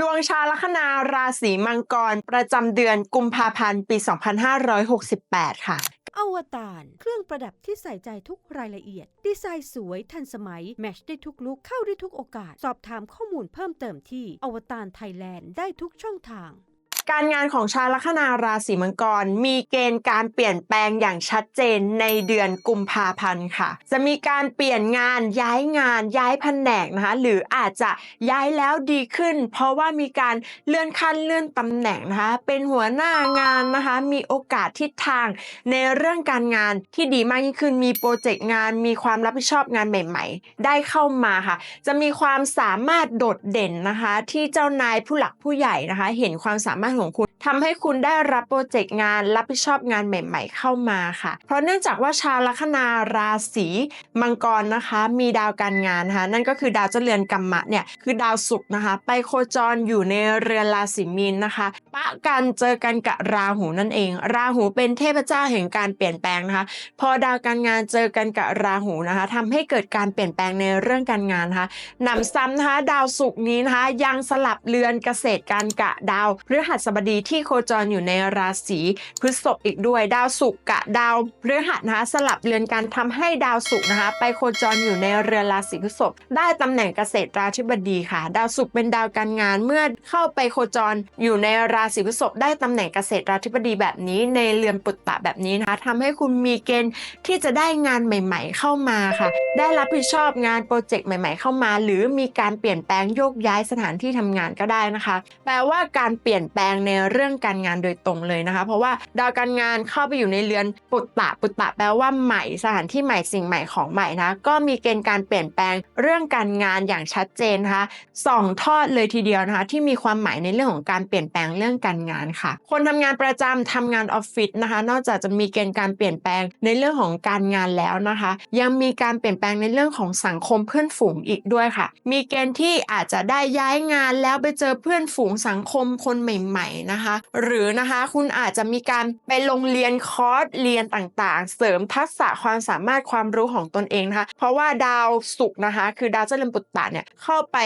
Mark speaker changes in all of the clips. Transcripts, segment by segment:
Speaker 1: ดวงชาวลัคนาราศีมังกร ประจำเดือนกุมภาพันธ์ ปี 2568 ค่ะ
Speaker 2: อวตารเครื่องประดับที่ใส่ใจทุกรายละเอียด ดีไซน์สวยทันสมัย แมชได้ทุกลุกเข้าได้ทุกโอกาส สอบถามข้อมูลเพิ่มเติมที่อวตารไทยแลนด์ได้ทุกช่องทาง
Speaker 1: การงานของชาวลัคนาราศีมังกร มีเกณฑ์การเปลี่ยนแปลงอย่างชัดเจนในเดือนกุมภาพันธ์ค่ะ จะมีการเปลี่ยนงานย้ายงานย้ายแผนกนะคะ หรืออาจจะย้ายแล้วดีขึ้น เพราะว่ามีการเลื่อนขั้นเลื่อนตำแหน่งนะคะ เป็นหัวหน้างานนะคะ มีโอกาสทิศทาง ในเรื่องการงานที่ดีมากยิ่งขึ้น มีโปรเจกต์งาน มีความรับผิดชอบงานใหม่ ๆ ได้เข้ามาค่ะ จะมีความสามารถโดดเด่นนะคะ ที่เจ้านายผู้หลักผู้ใหญ่นะคะ เห็นความสามารถของคุณทำให้คุณได้รับโปรเจกต์งานรับผิดชอบงานใหม่ ๆ เข้ามาค่ะ เพราะเนื่องจากว่าชาวลัคนาราศีมังกรนะคะ มีดาวการงานนะคะนั่นก็คือดาวเจ้าเรือนกัมมะเนี่ยคือดาวศุกร์นะคะ ไปโคจรอยู่ในเรือนราศีมีนนะคะ ปะกันเจอกันกับราหูนั่นเอง ราหูเป็นเทพเจ้าแห่งการเปลี่ยนแปลงนะคะ พอดาวการงานเจอกันกับราหูนะคะทำให้เกิดการเปลี่ยนแปลงในเรื่องการงานนะคะหนำซ้ำนะคะ ดาวศุกร์นี้นะคะ ยังสลับเรือนเกษตรกันกับดาวพฤหัสสบดีที่โคจรอยู่ในราศีพฤษภอีกด้วย ดาวศุกร์กับดาวพฤหัสนะคะสลับเรือนกันทำให้ดาวศุกร์นะคะ ไปโคจรอยู่ในเรือนราศีพฤษภได้ตำแหน่งเกษตรราธิบดีค่ะ ดาวศุกร์เป็นดาวการงานเมื่อเข้าไปโคจรอยู่ในราศีพฤษภได้ตำแหน่งเกษตราธิบดีแบบนี้ ในเรือนปุตตะแบบนี้นะคะทำให้คุณมีเกณฑ์ที่จะได้งานใหม่ ๆ เข้ามาค่ะ ได้รับผิดชอบงานโปรเจกต์ใหม่ ๆ เข้ามา หรือมีการเปลี่ยนแปลงโยกย้ายสถานที่ทำงานก็ได้นะคะ แปลว่าการเปลี่ยนแปลงในเรื่องการงานโดยตรงเลยนะคะ เพราะว่าดาวการงานเข้าไปอยู่ในเรือนปุตตะปุตตะแปลว่าใหม่สถานที่ใหม่สิ่งใหม่ของใหม่นะก็มีเกณฑ์การเปลี่ยนแปลงเรื่องการงานอย่างชัดเจนนะคะสองทอดเลยทีเดียวนะคะ ที่มีความหมายในเรื่องของการเปลี่ยนแปลงเรื่องการงานค่ะ คนทำงานประจำทำงานออฟฟิศนะคะ นอกจากจะมีเกณฑ์การเปลี่ยนแปลงในเรื่องของการงานแล้วนะคะ ยังมีการเปลี่ยนแปลงในเรื่องของสังคมเพื่อนฝูงอีกด้วยค่ะ มีเกณฑ์ที่อาจจะได้ย้ายงานแล้วไปเจอเพื่อนฝูงสังคมคนใหม่ๆนะคะ หรือนะคะคุณอาจจะมีการไปลงเรียนคอร์สเรียนต่างๆ เสริมทักษะความสามารถความรู้ของตนเองนะคะ เพราะว่าดาวศุกร์นะคะ คือดาวเจริญปุตตะเนี่ยเข้าไป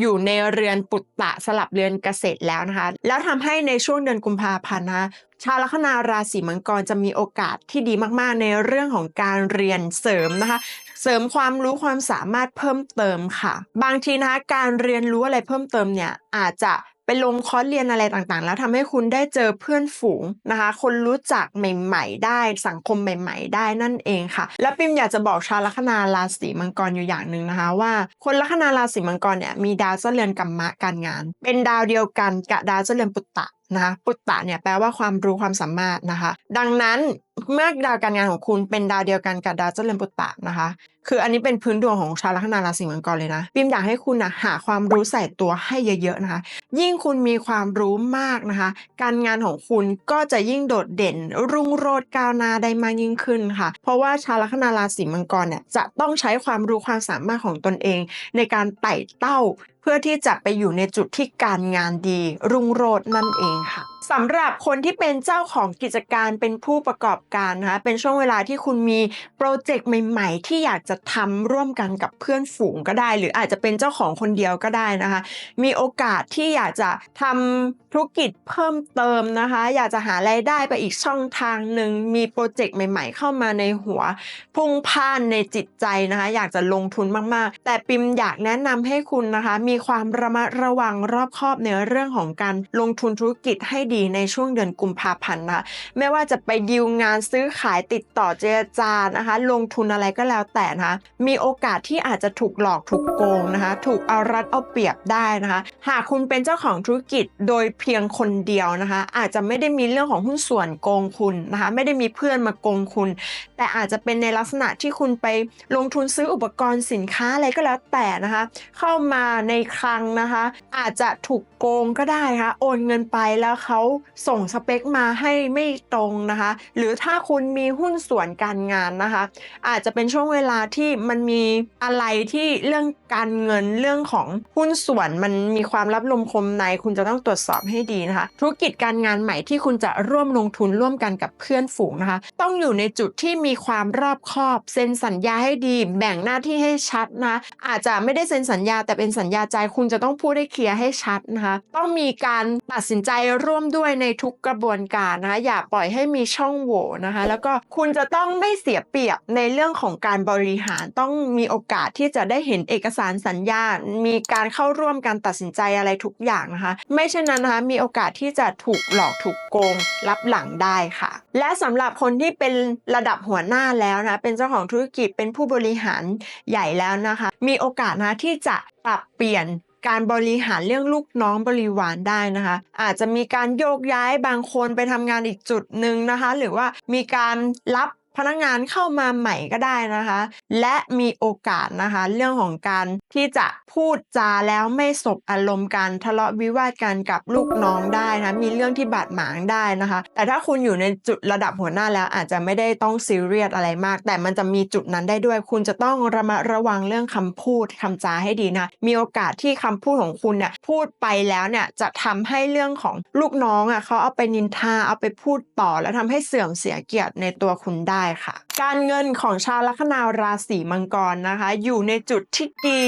Speaker 1: อยู่ในเรือนปุตตะสลับเรือนเกษตรแล้วนะคะ แล้วทำให้ในช่วงเดือนกุมภาพันธ์นะชาวลัคนาราศีมังกรจะมีโอกาสที่ดีมากๆ ในเรื่องของการเรียนเสริมนะคะ เสริมความรู้ความสามารถเพิ่มเติมค่ะ บางทีนะคะการเรียนรู้อะไรเพิ่มเติมเนี่ยอาจจะไปลงคอร์สเรียนอะไรต่างๆ แล้วทำให้คุณได้เจอเพื่อนฝูงนะคะ คนรู้จักใหม่ ๆ ได้สังคมใหม่ ๆ ได้นั่นเองค่ะ และปิมอยากจะบอกชาวลัคนาราศีมังกรอยู่อย่างหนึ่งนะคะ ว่าคนลัคนาราศีมังกรเนี่ยมีดาวเจ้าเรือนกัมมะการงาน เป็นดาวเดียวกันกับดาวเจ้าเรือนปุตตะนะคะปุตตะเนี่ยแปลว่าความรู้ความสามารถนะคะ ดังนั้น เมื่อดาวการงานของคุณเป็นดาวเดียวกันกับดาวเจ้าเรือนปุตตะนะคะ คืออันนี้เป็นพื้นดวงของชาวลัคนาราศีมังกรเลยนะปิมอยากให้คุณนะหาความรู้ใส่ตัวให้เยอะๆนะคะ ยิ่งคุณมีความรู้มากนะคะ การงานของคุณก็จะยิ่งโดดเด่น รุ่งโรจน์ก้าวหน้าได้มากยิ่งขึ้นค่ะ เพราะว่าชาวลัคนาราศีมังกรเนี่ยจะต้องใช้ความรู้ความสามารถของตนเอง ในการไต่เต้า เพื่อที่จะไปอยู่ในจุดที่การงานดี รุ่งโรจน์นั่นเองค่ะ สำหรับคนที่เป็นเจ้าของกิจการเป็นผู้ประกอบการนะคะเป็นช่วงเวลาที่คุณมีโปรเจกต์ใหม่ๆ ที่อยากจะทำร่วมกันกับเพื่อนฝูงก็ได้ หรืออาจจะเป็นเจ้าของคนเดียวก็ได้นะคะ มีโอกาสที่อยากจะทำธุรกิจเพิ่มเติมนะคะ อยากจะหารายได้ไปอีกช่องทางหนึ่งมีโปรเจกต์ใหม่ ๆ เข้ามาในหัวพุ่งพ่านในจิตใจนะคะ อยากจะลงทุนมากๆ แต่ปิมอยากแนะนำให้คุณนะคะ มีความระมัดระวังรอบคอบในเรื่องของการลงทุนธุรกิจให้ดีในช่วงเดือนกุมภาพันธ์นะไม่ว่าจะไปดีลงานซื้อขายติดต่อเจรจานะคะ ลงทุนอะไรก็แล้วแต่นะคะมีโอกาสที่อาจจะถูกหลอกถูกโกงนะคะ ถูกเอารัดเอาเปรียบได้นะคะ หากคุณเป็นเจ้าของธุรกิจโดยเพียงคนเดียวนะคะ อาจจะไม่ได้มีเรื่องของหุ้นส่วนโกงคุณนะคะ ไม่ได้มีเพื่อนมาโกงคุณ แต่อาจจะเป็นในลักษณะที่คุณไปลงทุนซื้ออุปกรณ์สินค้าอะไรก็แล้วแต่นะคะ เข้ามาในคลังนะคะ อาจจะถูกโกงก็ได้นะคะโอนเงินไปแล้วเขาเขาส่งสเปคมาให้ไม่ตรงนะคะ หรือถ้าคุณมีหุ้นส่วนการงานนะคะ อาจจะเป็นช่วงเวลาที่มันมีอะไรที่เรื่องการเงินเรื่องของหุ้นส่วนมันมีความลับลมคมใน คุณจะต้องตรวจสอบให้ดีนะคะ ธุรกิจการงานใหม่ที่คุณจะร่วมลงทุนร่วมกันกับเพื่อนฝูงนะคะ ต้องอยู่ในจุดที่มีความรอบคอบเซ็นสัญญาให้ดี แบ่งหน้าที่ให้ชัดนะ อาจจะไม่ได้เซ็นสัญญาแต่เป็นสัญญาใจ คุณจะต้องพูดให้เคลียร์ให้ชัดนะคะ ต้องมีการตัดสินใจร่วมมด้วยในทุกกระบวนการนะคะอย่าปล่อยให้มีช่องโหว่นะคะ แล้วก็คุณจะต้องไม่เสียเปรียบในเรื่องของการบริหารต้องมีโอกาสที่จะได้เห็นเอกสารสัญญา มีการเข้าร่วมการตัดสินใจอะไรทุกอย่างนะคะ ไม่เช่นนั้นนะคะมีโอกาสที่จะถูกหลอกถูกโกงรับหลังได้ค่ะ และสำหรับคนที่เป็นระดับหัวหน้าแล้วนะเป็นเจ้าของธุรกิจเป็นผู้บริหารใหญ่แล้วนะคะ มีโอกาสนะที่จะปรับเปลี่ยน การบริหารเรื่องลูกน้องบริวารได้นะคะ อาจจะมีการโยกย้ายบางคนไปทำงานอีกจุดหนึ่งนะคะ หรือว่ามีการรับ พนักงานเข้ามาใหม่ก็ได้นะคะ และมีโอกาสนะคะ เรื่องของการที่จะพูดจาแล้วไม่สบอารมณ์กันทะเลาะวิวาทกันกับลูกน้องได้นะมีเรื่องที่บาดหมางได้นะคะ แต่ถ้าคุณอยู่ในจุดระดับหัวหน้าแล้วอาจจะไม่ได้ต้องซีเรียสอะไรมาก แต่มันจะมีจุดนั้นได้ด้วย คุณจะต้องระมัดระวังเรื่องคำพูดคำจาให้ดีนะมีโอกาสที่คำพูดของคุณเนี่ยพูดไปแล้วเนี่ยจะทำให้เรื่องของลูกน้องอะเขาเอาไปนินทาเอาไปพูดต่อ แล้วทำให้เสื่อมเสียเกียรติในตัวคุณได้ค่ะการเงินของชาวลัคนาราศีมังกรนะคะ อยู่ในจุดที่ดี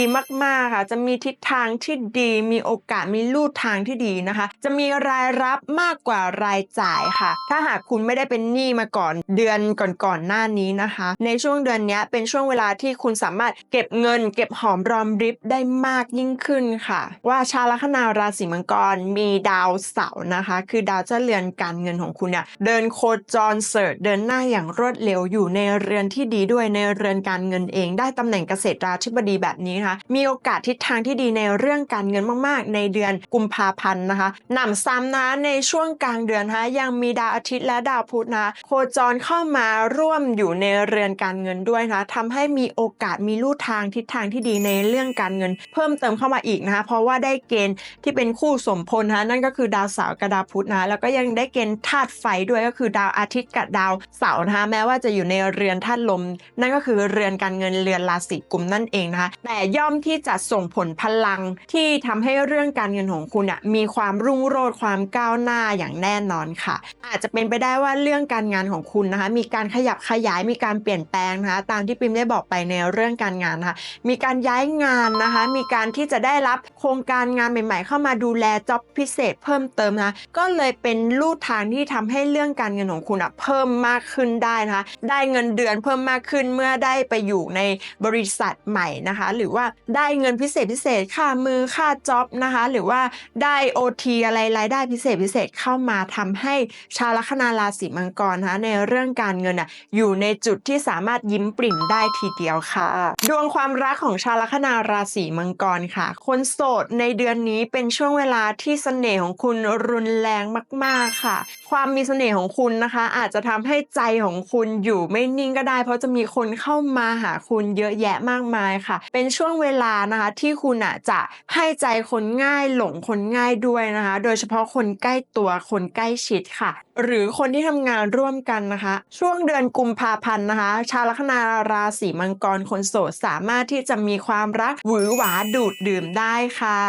Speaker 1: มากๆค่ะ จะมีทิศทางที่ดีมีโอกาสมีลู่ทางที่ดีนะคะ จะมีรายรับมากกว่ารายจ่ายค่ะ ถ้าหากคุณไม่ได้เป็นหนี้มาก่อนเดือนก่อนๆหน้านี้นะคะ ในช่วงเดือนนี้เป็นช่วงเวลาที่คุณสามารถเก็บเงิน เก็บหอมรอมริบได้มากยิ่งขึ้นค่ะ ว่าชาวลัคนาราศีมังกรมีดาวเสาร์นะคะ คือดาวเจ้าเรือนการเงินของคุณเนี่ยเดินโคจรเสิร์ชเดินหน้าอย่างรวดเร็วอยู่ในเรือนที่ดีด้วยในเรือนการเงินเอง ได้ตำแหน่งเกษตราธิบดีแบบนี้นะคะมีโอกาสทิศทางที่ดีในเรื่องการเงินมากๆ ในเดือนกุมภาพันธ์นะคะหนำซ้ำนะในช่วงกลางเดือนนะยังมีดาวอาทิตย์และดาวพุธนะโคจรเข้ามาร่วมอยู่ในเรือนการเงินด้วยนะคะทำให้มีโอกาสมีลู่ทางทิศทางที่ดีในเรื่องการเงิน เพิ่มเติมเข้ามาอีกนะคะเพราะว่าได้เกณฑ์ที่เป็นคู่สมพลนะคะนั่นก็คือดาวเสาร์กับดาวพุธนะคะแล้วก็ยังได้เกณฑ์ธาตุไฟด้วยก็คือดาวอาทิตย์กับดาวเสาร์นะคะแม้ว่าจะอยู่ในเรือนธาตุลม นั่นก็คือเรือนการเงินเรือนราศีกุมนั่นเองนะคะแต่ย่อมที่จะส่งผลพลังที่ทำให้เรื่องการเงินของคุณอะมีความรุ่งโรจน์ความก้าวหน้าอย่างแน่นอนค่ะ อาจจะเป็นไปได้ว่าเรื่องการงานของคุณนะคะ มีการขยับขยายมีการเปลี่ยนแปลงนะคะตามที่ปิมได้บอกไปในเรื่องการงานนะคะมีการย้ายงานนะคะ มีการที่จะได้รับโครงการงานใหม่ ๆ เข้ามาดูแลจ็อบพิเศษเพิ่มเติมนะะก็เลยเป็นลู่ทางที่ทำให้เรื่องการเงินของคุณอะเพิ่มมากขึ้นได้นะคะได้เงินเดือนเพิ่มมากขึ้นเมื่อได้ไปอยู่ในบริษัทใหม่นะคะ หรือว่าได้เงินพิเศษพิเศษค่ามือค่าจ็อบนะคะ หรือว่าได้ OT อะไรรายได้พิเศษพิเศษเข้ามาทำให้ชาวลัคนาราศีมังกรนะคะในเรื่องการเงินอะอยู่ในจุดที่สามารถยิ้มปริ่มได้ทีเดียวค่ะ ดวงความรักของชาวลัคนาราศีมังกรค่ะ คนโสดในเดือนนี้เป็นช่วงเวลาที่เสน่ห์ของคุณรุนแรงมาก ๆค่ะ ความมีเสน่ห์ของคุณนะคะ อาจจะทำให้ใจของคุณอยู่ไม่นิ่งก็ได้ เพราะจะมีคนเข้ามาหาคุณเยอะแยะมากมายค่ะ เป็นช่วงเวลานะคะที่คุณอะจะให้ใจคนง่ายหลงคนง่ายด้วยนะคะ โดยเฉพาะคนใกล้ตัวคนใกล้ชิดค่ะ หรือคนที่ทำงานร่วมกันนะคะ ช่วงเดือนกุมภาพันธ์นะคะ ชาวลัคนาราศีมังกรคนโสดสามารถที่จะมีความรักหวือหวาดูดดื่มได้ค่ะ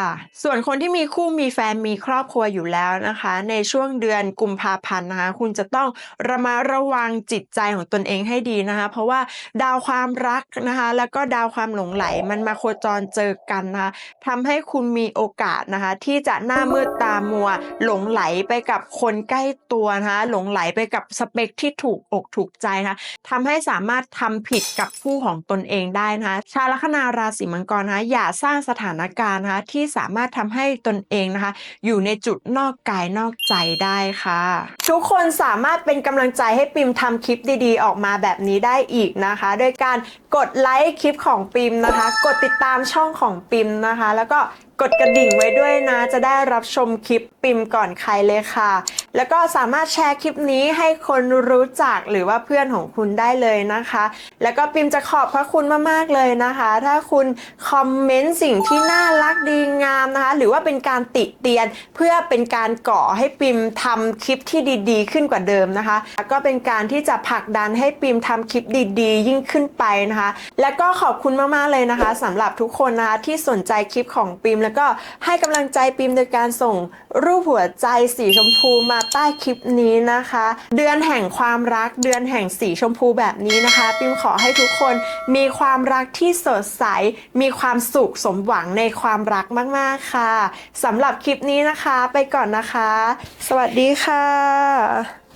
Speaker 1: ส่วนคนที่มีคู่มีแฟนมีครอบครัวอยู่แล้วนะคะ ในช่วงเดือนกุมภาพันธ์นะคะ คุณจะต้องระมัดระวังจิตใจของตนเองให้ดีนะคะ เพราะว่าดาวความรักนะคะ แล้วก็ดาวความหลงไหลมันมาโคจรเจอกันนะคะทำให้คุณมีโอกาสนะคะ ที่จะหน้ามืดตามัว หลงไหลไปกับคนใกล้ตัวนะคะหลงไหลไปกับสเปคที่ถูกอกถูกใจนะคะทำให้สามารถทำผิดกับผู้ของตนเองได้นะคะชาวลัคนาราศีมังกรนะคะอย่าสร้างสถานการณ์นะคะที่สามารถทำให้ตนเองนะคะ อยู่ในจุดนอกกายนอกใจได้ค่ะ ทุกคนสามารถเป็นกำลังใจให้ปิมทำคลิปดีๆ ออกมาแบบนี้ได้อีกนะคะ โดยการกดไลค์คลิปของปิมนะคะ กดติดตามช่องของปิมนะคะ แล้วก็ กดกระดิ่งไว้ด้วยนะ จะได้รับชมคลิปปิมก่อนใครเลยค่ะ แล้วก็สามารถแชร์คลิปนี้ให้คนรู้จักหรือว่าเพื่อนของคุณได้เลยนะคะ แล้วก็ปิมจะขอบพระคุณมากๆเลยนะคะ ถ้าคุณคอมเมนต์สิ่งที่น่ารักดีงามนะคะ หรือว่าเป็นการติเตียนเพื่อเป็นการก่อให้ปิมทำคลิปที่ดีๆ ขึ้นกว่าเดิมนะคะแล้วก็เป็นการที่จะผลักดันให้ปิมทำคลิปดีๆ ยิ่งขึ้นไปนะคะ แล้วก็ขอบคุณมากๆเลยนะคะสำหรับทุกคนนะคะที่สนใจคลิปของปิมแล้วก็ให้กำลังใจปิมโดยการส่งรูปหัวใจสีชมพูมาใต้คลิปนี้นะคะ เดือนแห่งความรักเดือนแห่งสีชมพูแบบนี้นะคะ ปิมขอให้ทุกคนมีความรักที่สดใส มีความสุขสมหวังในความรักมากๆค่ะสำหรับคลิปนี้นะคะไปก่อนนะคะ สวัสดีค่ะ